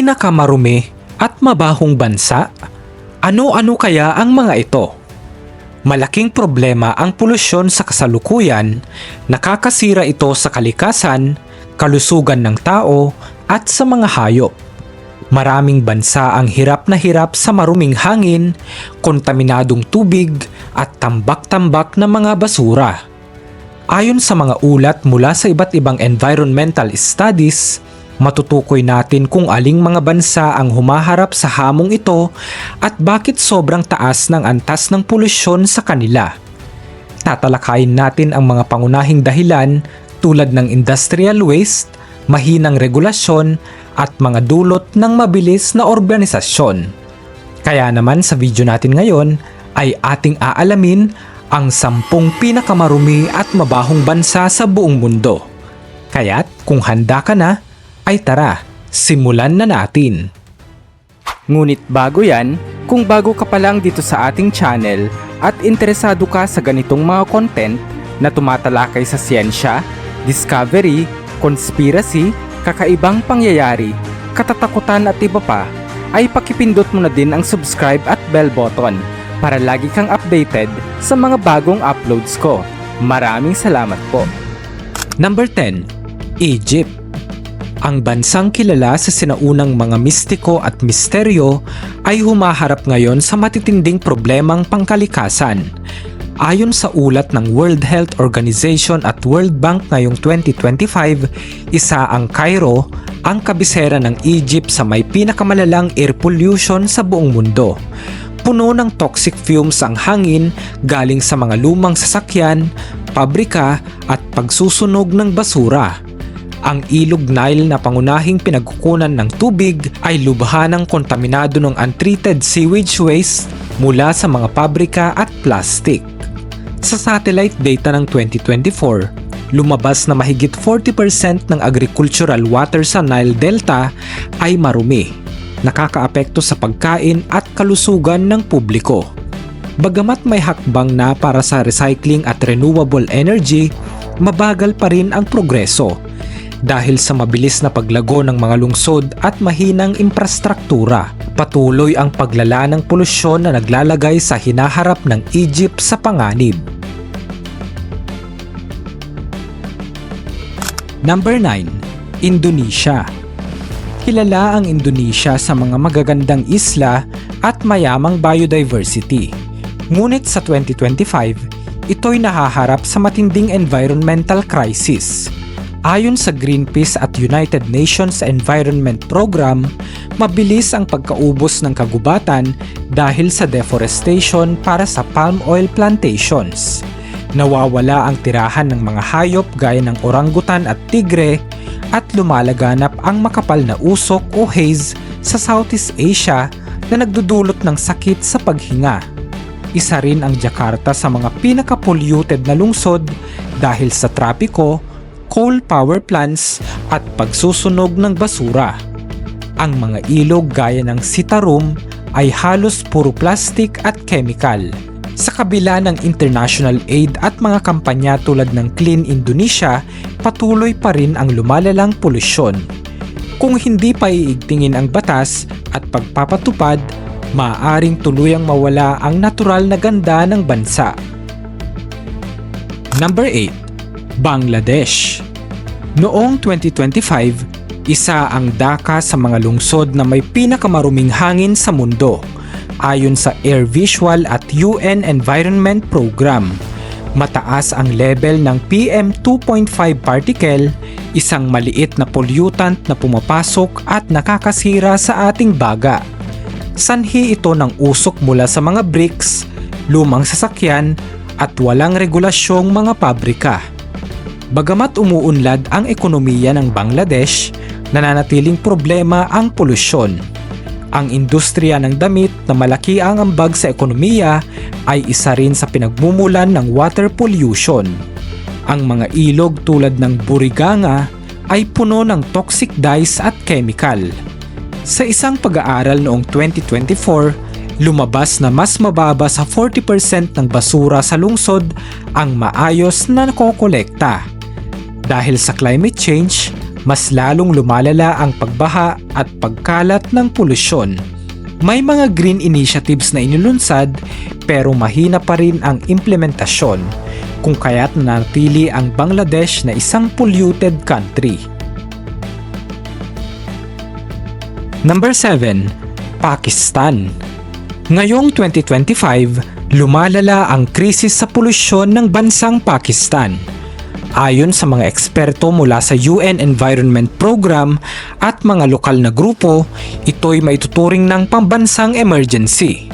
Pinakamarumi at mabahong bansa? Ano-ano kaya ang mga ito? Malaking problema ang polusyon sa kasalukuyan, nakakasira ito sa kalikasan, kalusugan ng tao at sa mga hayop. Maraming bansa ang hirap na hirap sa maruming hangin, kontaminadong tubig at tambak-tambak na mga basura. Ayon sa mga ulat mula sa iba't ibang environmental studies, matutukoy natin kung aling mga bansa ang humaharap sa hamong ito at bakit sobrang taas ng antas ng polusyon sa kanila. Tatalakayin natin ang mga pangunahing dahilan tulad ng industrial waste, mahinang regulasyon at mga dulot ng mabilis na organisasyon. Kaya naman sa video natin ngayon ay ating aalamin ang sampung pinakamarumi at mabahong bansa sa buong mundo. Kaya't kung handa ka na, ay tara, simulan na natin. Ngunit bago yan, kung bago ka pa lang dito sa ating channel at interesado ka sa ganitong mga content na tumatalakay sa siyensya, discovery, conspiracy, kakaibang pangyayari, katatakutan at iba pa, ay pakipindot mo na din ang subscribe at bell button para lagi kang updated sa mga bagong uploads ko. Maraming salamat po. Number 10. Egypt ang bansang kilala sa sinaunang mga mistiko at misteryo ay humaharap ngayon sa matitinding problemang pangkalikasan. Ayon sa ulat ng World Health Organization at World Bank ngayong 2025, isa ang Cairo, ang kabisera ng Egypt sa may pinakamalalang air pollution sa buong mundo. Puno ng toxic fumes ang hangin galing sa mga lumang sasakyan, pabrika at pagsusunog ng basura ang ilog Nile na pangunahing pinagkukunan ng tubig ay lubha ng kontaminado ng untreated sewage waste mula sa mga pabrika at plastic. Sa satellite data ng 2024, lumabas na mahigit 40% ng agricultural water sa Nile Delta ay marumi, nakakaapekto sa pagkain at kalusugan ng publiko. Bagamat may hakbang na para sa recycling at renewable energy, mabagal pa rin ang progreso dahil sa mabilis na paglago ng mga lungsod at mahinang infrastruktura. Patuloy ang paglala ng polusyon na naglalagay sa hinaharap ng Egypt sa panganib. Number 9. Indonesia Kilala ang Indonesia sa mga magagandang isla at mayamang biodiversity. Ngunit sa 2025, ito'y nahaharap sa matinding environmental crisis Ayon sa Greenpeace at United Nations Environment Program, mabilis ang pagkaubos ng kagubatan dahil sa deforestation para sa palm oil plantations. Nawawala ang tirahan ng mga hayop gaya ng orangutan at tigre at lumalaganap ang makapal na usok o haze sa Southeast Asia na nagdudulot ng sakit sa paghinga. Isa rin ang Jakarta sa mga pinaka-polluted na lungsod dahil sa trapiko coal power plants at pagsusunog ng basura. Ang mga ilog gaya ng Sitarum ay halos puro plastic at chemical. Sa kabila ng international aid at mga kampanya tulad ng Clean Indonesia, patuloy pa rin ang lumalalang polusyon. Kung hindi pa iigtingin ang batas at pagpapatupad, maaaring tuluyang mawala ang natural na ganda ng bansa. Number 8 Bangladesh. Noong 2025, isa ang Dhaka sa mga lungsod na may pinakamaruming hangin sa mundo ayon sa Air Visual at UN Environment Program. Mataas ang level ng PM2.5 particle, isang maliit na pollutant na pumapasok at nakakasira sa ating baga. Sanhi ito ng usok mula sa mga bricks, lumang sasakyan at walang regulasyong mga pabrika. Bagamat umuunlad ang ekonomiya ng Bangladesh, nananatiling problema ang polusyon. Ang industriya ng damit na malaki ang ambag sa ekonomiya ay isa rin sa pinagmumulan ng water pollution. Ang mga ilog tulad ng Buriganga ay puno ng toxic dyes at chemical. Sa isang pag-aaral noong 2024, lumabas na mas mababa sa 40% ng basura sa lungsod ang maayos na nakokolekta. Dahil sa climate change, mas lalong lumalala ang pagbaha at pagkalat ng polusyon. May mga green initiatives na inilunsad pero mahina pa rin ang implementasyon kung kaya't nanatili ang Bangladesh na isang polluted country. Number 7. Pakistan Ngayong 2025, lumalala ang krisis sa polusyon ng bansang Pakistan. Ayon sa mga eksperto mula sa UN Environment Program at mga lokal na grupo, ito'y maituturing ng pambansang emergency.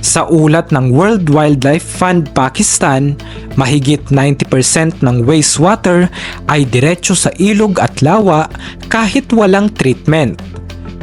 Sa ulat ng World Wildlife Fund Pakistan, mahigit 90% ng wastewater ay diretso sa ilog at lawa kahit walang treatment.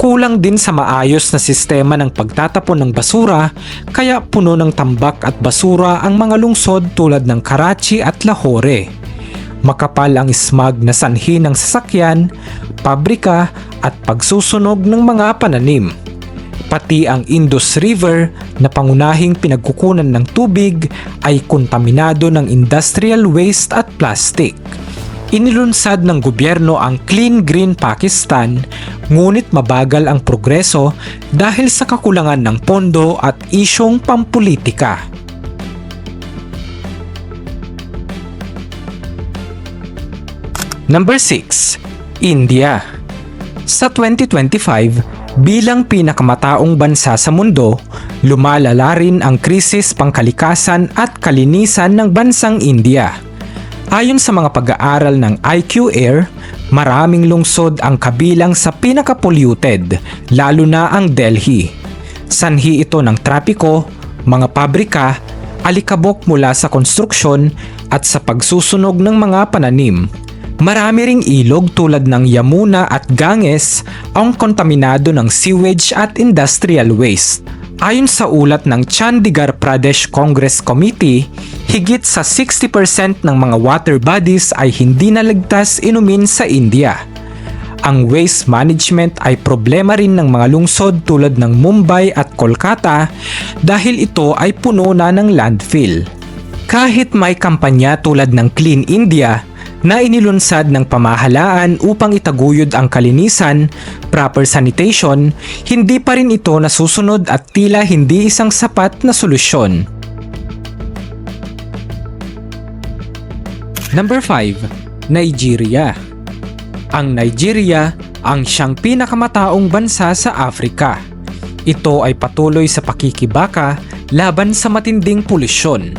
Kulang din sa maayos na sistema ng pagtatapon ng basura kaya puno ng tambak at basura ang mga lungsod tulad ng Karachi at Lahore. Makapal ang smog na sanhi ng sasakyan, pabrika at pagsusunog ng mga pananim. Pati ang Indus River na pangunahing pinagkukunan ng tubig ay kontaminado ng industrial waste at plastic. Inilunsad ng gobyerno ang Clean Green Pakistan ngunit mabagal ang progreso dahil sa kakulangan ng pondo at isyong pampulitika. Number 6. India Sa 2025, bilang pinakamataong bansa sa mundo, lumalala rin ang krisis pangkalikasan at kalinisan ng bansang India. Ayon sa mga pag-aaral ng IQ Air, maraming lungsod ang kabilang sa pinaka-polluted, lalo na ang Delhi. Sanhi ito ng trapiko, mga pabrika, alikabok mula sa konstruksyon at sa pagsusunog ng mga pananim. Marami ring ilog tulad ng Yamuna at Ganges ang kontaminado ng sewage at industrial waste. Ayon sa ulat ng Chandigarh Pradesh Congress Committee, higit sa 60% ng mga water bodies ay hindi naligtas inumin sa India. Ang waste management ay problema rin ng mga lungsod tulad ng Mumbai at Kolkata dahil ito ay puno na ng landfill. Kahit may kampanya tulad ng Clean India na inilunsad ng pamahalaan upang itaguyod ang kalinisan, proper sanitation, hindi pa rin ito nasusunod at tila hindi isang sapat na solusyon. Number 5. Nigeria Ang Nigeria ang siyang pinakamataong bansa sa Afrika. Ito ay patuloy sa pakikibaka laban sa matinding polusyon.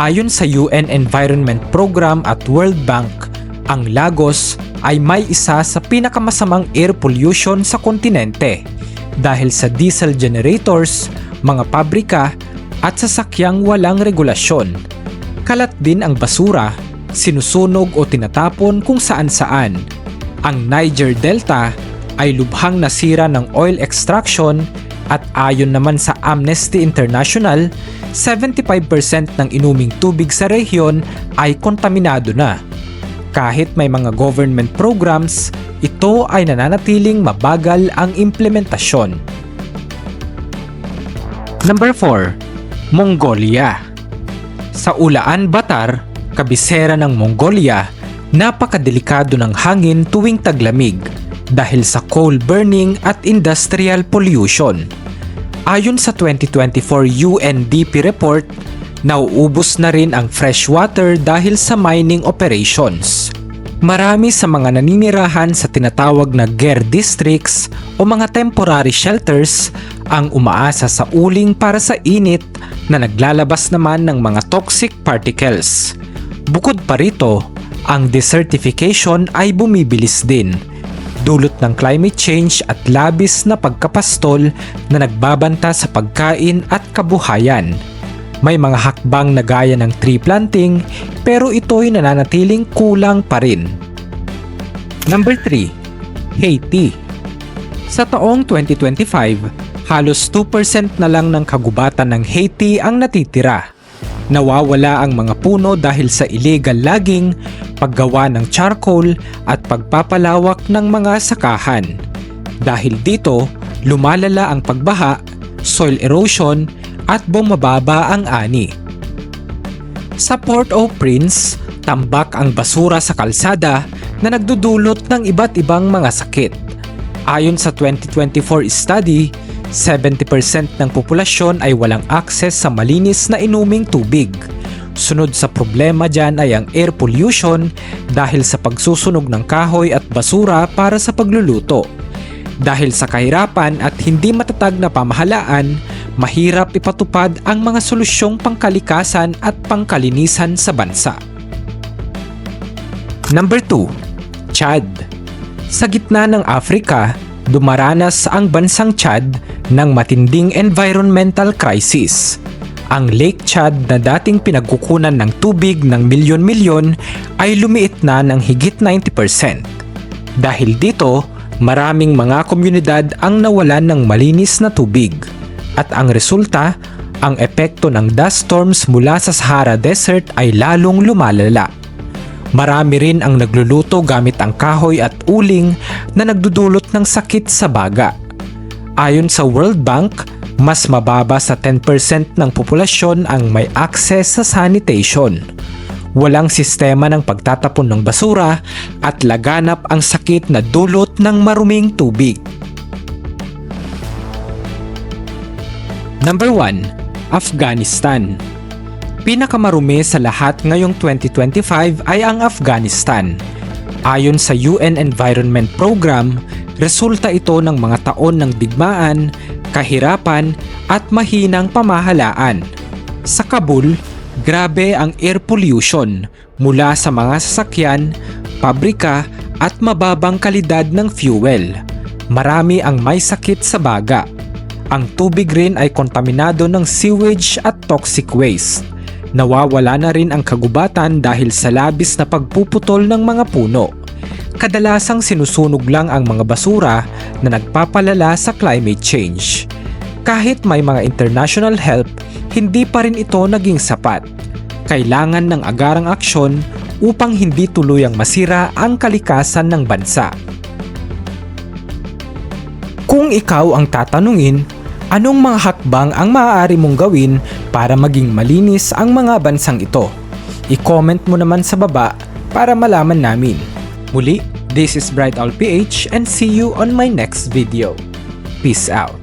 Ayon sa UN Environment Program at World Bank, ang Lagos ay may isa sa pinakamasamang air pollution sa kontinente dahil sa diesel generators, mga pabrika at sasakyang walang regulasyon. Kalat din ang basura, sinusunog o tinatapon kung saan-saan. Ang Niger Delta ay lubhang nasira ng oil extraction at ayon naman sa Amnesty International, 75% ng inuming tubig sa rehiyon ay kontaminado na. Kahit may mga government programs, ito ay nananatiling mabagal ang implementasyon. Number 4. Mongolia Sa Ulaan Batar, kabisera ng Mongolia, napakadelikado ng hangin tuwing taglamig dahil sa coal burning at industrial pollution. Ayon sa 2024 UNDP report, nauubos na rin ang fresh water dahil sa mining operations. Marami sa mga naninirahan sa tinatawag na GER districts o mga temporary shelters ang umaasa sa uling para sa init na naglalabas naman ng mga toxic particles. Bukod pa rito, ang desertification ay bumibilis din dulot ng climate change at labis na pagkapastol na nagbabanta sa pagkain at kabuhayan. May mga hakbang na gaya ng tree planting pero ito'y nananatiling kulang pa rin. Number 3. Haiti Sa taong 2025, halos 2% na lang ng kagubatan ng Haiti ang natitira. Nawawala ang mga puno dahil sa illegal logging, paggawa ng charcoal at pagpapalawak ng mga sakahan. Dahil dito, lumalala ang pagbaha, soil erosion at bumababa ang ani. Sa Port-au-Prince, tambak ang basura sa kalsada na nagdudulot ng iba't ibang mga sakit. Ayon sa 2024 study, 70% ng populasyon ay walang akses sa malinis na inuming tubig. Sunod sa problema dyan ay ang air pollution dahil sa pagsusunog ng kahoy at basura para sa pagluluto. Dahil sa kahirapan at hindi matatag na pamahalaan, mahirap ipatupad ang mga solusyong pangkalikasan at pangkalinisan sa bansa. Number 2. Chad Sa gitna ng Afrika, dumaranas ang bansang Chad ng matinding environmental crisis. Ang Lake Chad na dating pinagkukunan ng tubig ng milyon-milyon ay lumiit na ng higit 90%. Dahil dito, maraming mga komunidad ang nawalan ng malinis na tubig. At ang resulta, ang epekto ng dust storms mula sa Sahara Desert ay lalong lumalala. Marami rin ang nagluluto gamit ang kahoy at uling na nagdudulot ng sakit sa baga. Ayon sa World Bank, mas mababa sa 10% ng populasyon ang may access sa sanitation. Walang sistema ng pagtatapon ng basura at laganap ang sakit na dulot ng maruming tubig. Number 1. Afghanistan Pinakamarumi sa lahat ngayong 2025 ay ang Afghanistan. Ayon sa UN Environment Program, resulta ito ng mga taon ng digmaan, kahirapan at mahinang pamahalaan. Sa Kabul, grabe ang air pollution mula sa mga sasakyan, pabrika at mababang kalidad ng fuel. Marami ang may sakit sa baga. Ang tubig rin ay kontaminado ng sewage at toxic waste. Nawawala na rin ang kagubatan dahil sa labis na pagpuputol ng mga puno. Kadalasang sinusunog lang ang mga basura na nagpapalala sa climate change. Kahit may mga international help, hindi pa rin ito naging sapat. Kailangan ng agarang aksyon upang hindi tuluyang masira ang kalikasan ng bansa. Kung ikaw ang tatanungin, anong mga hakbang ang maaari mong gawin para maging malinis ang mga bansang ito? I-comment mo naman sa baba para malaman namin. Muli, this is Bright Owl PH and see you on my next video. Peace out.